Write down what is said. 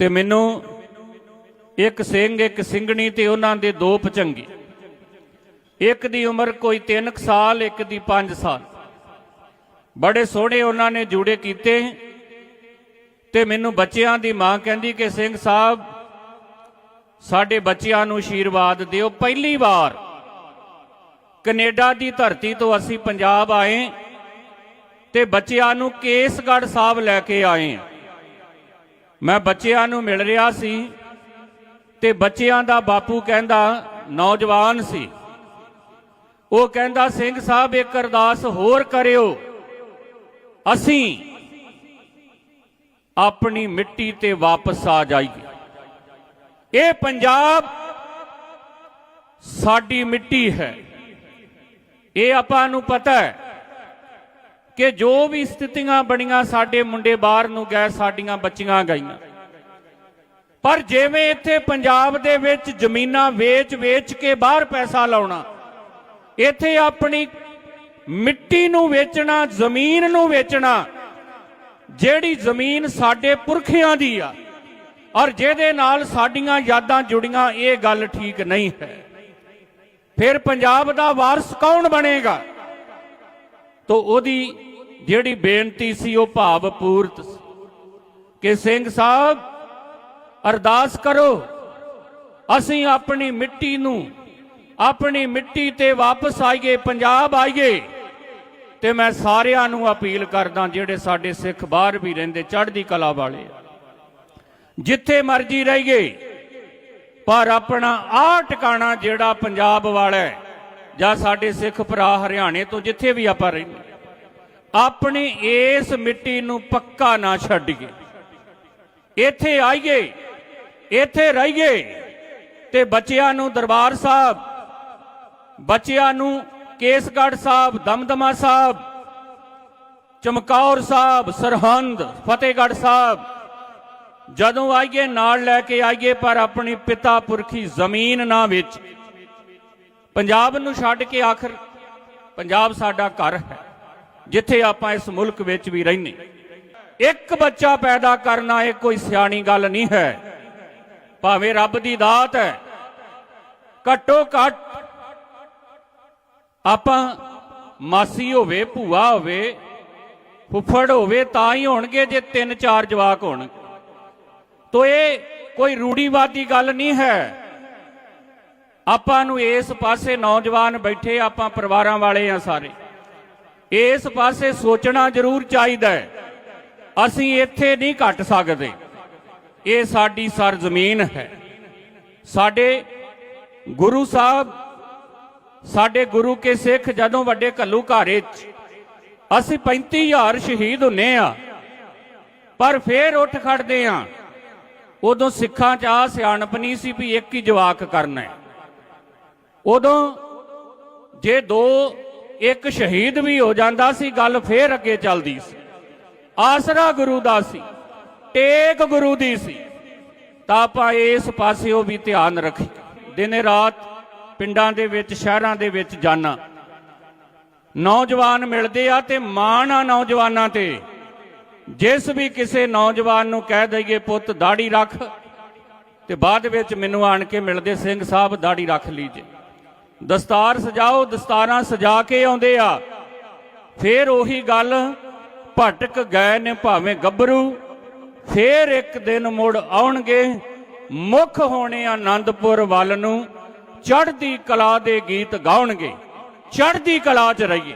ਤੇ ਮੈਨੂੰ ਇੱਕ ਸਿੰਘ, ਇੱਕ ਸਿੰਘਣੀ ਤੇ ਉਹਨਾਂ ਦੇ ਦੋ ਪਚੰਗੀ। ਇੱਕ ਦੀ ਉਮਰ ਕੋਈ 3 ਸਾਲ, ਇੱਕ ਦੀ 5 ਸਾਲ। ਬੜੇ ਸੋਹਣੇ ਉਹਨਾਂ ਨੇ ਜੂੜੇ ਕੀਤੇ ਤੇ ਮੈਨੂੰ ਬੱਚਿਆਂ ਦੀ ਮਾਂ ਕਹਿੰਦੀ ਕਿ ਸਿੰਘ ਸਾਹਿਬ, ਸਾਡੇ ਬੱਚਿਆਂ ਨੂੰ ਆਸ਼ੀਰਵਾਦ ਦਿਓ। ਪਹਿਲੀ ਵਾਰ ਕੈਨੇਡਾ ਦੀ ਧਰਤੀ ਤੋਂ ਅਸੀਂ ਪੰਜਾਬ ਆਏ ਤੇ ਬੱਚਿਆਂ ਨੂੰ ਕੇਸਗੜ੍ਹ ਸਾਹਿਬ ਲੈ ਕੇ ਆਏ ਹਾਂ। ਮੈਂ ਬੱਚਿਆਂ ਨੂੰ ਮਿਲ ਰਿਹਾ ਸੀ ਤੇ ਬੱਚਿਆਂ ਦਾ ਬਾਪੂ ਕਹਿੰਦਾ, ਨੌਜਵਾਨ ਸੀ। ਉਹ ਕਹਿੰਦਾ, ਸਿੰਘ ਸਾਹਿਬ, ਇੱਕ ਅਰਦਾਸ ਹੋਰ ਕਰਿਓ। ਅਸੀਂ ਆਪਣੀ ਮਿੱਟੀ ਤੇ ਵਾਪਸ ਆ ਜਾਈਏ। ਇਹ ਪੰਜਾਬ ਸਾਡੀ ਮਿੱਟੀ ਹੈ। ਇਹ ਆਪਾਂ ਨੂੰ ਪਤਾ ਹੈ ਕਿ ਜੋ ਵੀ ਸਥਿਤੀਆਂ ਬਣੀਆਂ, ਸਾਡੇ ਮੁੰਡੇ ਬਾਹਰ ਨੂੰ ਗਏ, ਸਾਡੀਆਂ ਬੱਚੀਆਂ ਗਈਆਂ। ਪਰ ਜਿਵੇਂ ਇੱਥੇ ਪੰਜਾਬ ਦੇ ਵਿੱਚ ਜ਼ਮੀਨਾਂ ਵੇਚ-ਵੇਚ ਕੇ ਬਾਹਰ ਪੈਸਾ ਲਾਉਣਾ, ਇੱਥੇ ਆਪਣੀ ਮਿੱਟੀ ਨੂੰ ਵੇਚਣਾ, ਜ਼ਮੀਨ ਨੂੰ ਵੇਚਣਾ, ਜਿਹੜੀ ਜ਼ਮੀਨ ਸਾਡੇ ਪੁਰਖਿਆਂ ਦੀ ਆ, ਔਰ ਜਿਹਦੇ ਨਾਲ ਸਾਡੀਆਂ ਯਾਦਾਂ ਜੁੜੀਆਂ, ਇਹ ਗੱਲ ਠੀਕ ਨਹੀਂ ਹੈ। ਫਿਰ ਪੰਜਾਬ ਦਾ ਵਾਰਸ ਕੌਣ ਬਣੇਗਾ? ਤੋ ਉਹਦੀ ਜਿਹੜੀ ਬੇਨਤੀ ਸੀ ਉਹ ਭਾਵਪੂਰਤ ਸੀ ਕਿ ਸਿੰਘ ਸਾਹਿਬ, ਅਰਦਾਸ ਕਰੋ, ਅਸੀਂ ਆਪਣੀ ਮਿੱਟੀ ਨੂੰ, ਆਪਣੀ ਮਿੱਟੀ ਤੇ ਵਾਪਸ ਆਈਏ, ਪੰਜਾਬ ਆਈਏ, ਤੇ ਮੈਂ ਸਾਰਿਆਂ ਨੂੰ ਅਪੀਲ ਕਰਦਾ ਜਿਹੜੇ ਸਾਡੇ ਸਿੱਖ ਬਾਹਰ ਵੀ ਰਹਿੰਦੇ, ਚੜ੍ਹਦੀ ਕਲਾ ਵਾਲੇ ਜਿੱਥੇ ਮਰਜ਼ੀ ਰਹੀਏ, ਪਰ ਆਪਣਾ ਆਹ ਟਿਕਾਣਾ ਜਿਹੜਾ ਪੰਜਾਬ ਵਾਲਾ ਹੈ ਜਾਂ ਸਾਡੇ ਸਿੱਖ ਭਰਾ ਹਰਿਆਣੇ ਤੋਂ ਜਿੱਥੇ ਵੀ ਆਪਾਂ ਰਹਿੰਦੇ ਆਪਣੀ ਇਸ ਮਿੱਟੀ ਨੂੰ ਪੱਕਾ ਨਾ ਛੱਡੀਏ। ਇੱਥੇ ਆਈਏ, ਇੱਥੇ ਰਹੀਏ ਤੇ ਬੱਚਿਆਂ ਨੂੰ ਦਰਬਾਰ ਸਾਹਿਬ, ਬੱਚਿਆਂ ਨੂੰ ਕੇਸਗੜ੍ਹ ਸਾਹਿਬ, ਦਮਦਮਾ ਸਾਹਿਬ, ਚਮਕੌਰ ਸਾਹਿਬ, ਸਰਹੰਦ, ਫਤਿਹਗੜ੍ਹ ਸਾਹਿਬ, ਜਦੋਂ ਆਈਏ ਨਾਲ ਲੈ ਕੇ ਆਈਏ, ਪਰ ਆਪਣੀ ਪਿਤਾ ਪੁਰਖੀ ਜ਼ਮੀਨ ਨਾ ਵਿੱਚ ਪੰਜਾਬ ਨੂੰ ਛੱਡ ਕੇ ਆਖਰ ਪੰਜਾਬ ਸਾਡਾ ਘਰ ਹੈ, ਜਿੱਥੇ ਆਪਾਂ ਇਸ ਮੁਲਕ ਵਿੱਚ ਵੀ ਰਹਿੰਦੇ। ਇੱਕ ਬੱਚਾ ਪੈਦਾ ਕਰਨਾ ਇਹ ਕੋਈ ਸਿਆਣੀ ਗੱਲ ਨਹੀਂ ਹੈ। ਭਾਵੇਂ ਰੱਬ ਦੀ ਦਾਤ ਹੈ, ਘੱਟੋ ਘੱਟ ਆਪਾਂ ਮਾਸੀ ਹੋਵੇ, ਭੂਆ ਹੋਵੇ, ਫੁੱਫੜ ਹੋਵੇ, ਤਾਂ ਹੀ ਹੋਣਗੇ ਜੇ ਤਿੰਨ ਚਾਰ ਜਵਾਕ ਹੋਣ ਤੋ ਇਹ ਕੋਈ ਰੂੜੀਵਾਦੀ ਗੱਲ ਨਹੀਂ ਹੈ। ਆਪਾਂ ਨੂੰ ਇਸ ਪਾਸੇ ਨੌਜਵਾਨ ਬੈਠੇ ਆਪਾਂ ਪਰਿਵਾਰਾਂ ਵਾਲੇ ਆ ਸਾਰੇ। ਇਸ ਪਾਸੇ ਸੋਚਣਾ ਜ਼ਰੂਰ ਚਾਹੀਦਾ ਹੈ। ਅਸੀਂ ਇੱਥੇ ਨਹੀਂ ਘਟ ਸਕਦੇ। ਇਹ ਸਾਡੀ ਸਰਜ਼ਮੀਨ ਹੈ। ਸਾਡੇ ਗੁਰੂ ਸਾਹਿਬ, ਸਾਡੇ ਗੁਰੂ ਕੇ ਸਿੱਖ ਜਦੋਂ ਵੱਡੇ ਘੱਲੂ ਘਾਰੇ ਚ ਅਸੀਂ 35000 ਸ਼ਹੀਦ ਹੁੰਨੇ ਆ, ਪਰ ਫੇਰ ਉੱਠ ਖੜਦੇ ਆ। ਉਦੋਂ ਸਿੱਖਾਂ 'ਚ ਆ ਸਿਆਣਪ ਨਹੀਂ ਸੀ ਵੀ ਇੱਕ ਹੀ ਜਵਾਕ ਕਰਨਾ ਹੈ। ਉਦੋਂ ਜੇ ਦੋ, ਇੱਕ ਸ਼ਹੀਦ ਵੀ ਹੋ ਜਾਂਦਾ ਸੀ, ਗੱਲ ਫੇਰ ਅੱਗੇ ਚੱਲਦੀ ਸੀ। ਆਸਰਾ ਗੁਰੂ ਦਾ ਸੀ, ਟੇਕ ਗੁਰੂ ਦੀ ਸੀ। ਤਾਂ ਆਪਾਂ ਇਸ ਪਾਸਿਓ ਵੀ ਧਿਆਨ ਰੱਖੀ। ਦਿਨੇ ਰਾਤ ਪਿੰਡਾਂ ਦੇ ਵਿੱਚ, ਸ਼ਹਿਰਾਂ ਦੇ ਵਿੱਚ ਜਾਣਾ ਨੌਜਵਾਨ ਮਿਲਦੇ ਆ ਤੇ ਮਾਣ ਆ ਨੌਜਵਾਨਾਂ ਤੇ। ਜਿਸ ਵੀ ਕਿਸੇ ਨੌਜਵਾਨ ਨੂੰ ਕਹਿ ਦਈਏ, ਪੁੱਤ ਦਾੜੀ ਰੱਖ। ਤੇ ਬਾਅਦ ਵਿੱਚ ਮੈਨੂੰ ਆਣ ਕੇ ਮਿਲਦੇ, ਸਿੰਘ ਸਾਹਿਬ ਦਾੜੀ ਰੱਖ ਲੀਜੇ। ਦਸਤਾਰ ਸਜਾਓ, ਦਸਤਾਰਾਂ ਸਜਾ ਕੇ ਆਉਂਦੇ ਆ। ਫੇਰ ਉਹੀ ਗੱਲ, ਭਟਕ ਗਏ ਨੇ ਭਾਵੇਂ ਗੱਭਰੂ। ਫੇਰ ਇੱਕ ਦਿਨ ਮੁੜ ਆਉਣਗੇ ਮੁੱਖ ਹੋਣੇ ਆਨੰਦਪੁਰ ਵੱਲ ਨੂੰ। ਚੜ੍ਹਦੀ ਕਲਾ ਦੇ ਗੀਤ ਗਾਉਣਗੇ। ਚੜ੍ਹਦੀ ਕਲਾ 'ਚ ਰਹੀਏ।